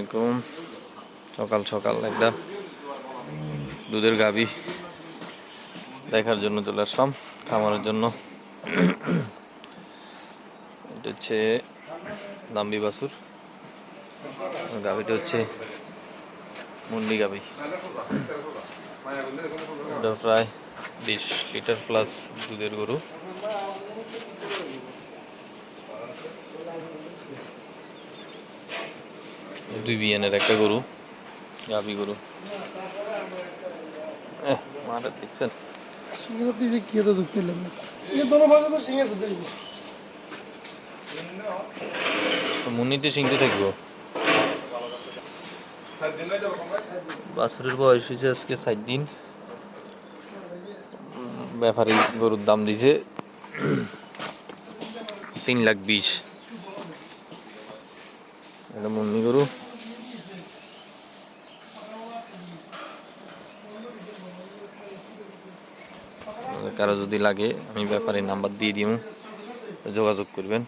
আলাইকুম। সকাল সকাল একটা দুধের গাবি দেখার জন্য চলে আসলাম, খামারের জন্য। এটা হচ্ছে দাম্বি আর গাবিটা হচ্ছে মুন্ডি গাবি এটা প্রায় বিশ লিটার প্লাস দুধের গরু। দুই বিয়ানের একটা গরু গাভি গরু। মাটা দেখছেন। মুন্নিতে সিংতে থাকব বাছুরের বয়স হয়েছে আজকে সাত দিন। ব্যাপারে গরুর দাম দিছে তিন লাখ বিশ। এটা মুন্নি গরু। কারও যদি লাগে আমি ব্যাপারে নাম্বার দিয়ে দিব যোগাযোগ করবেন।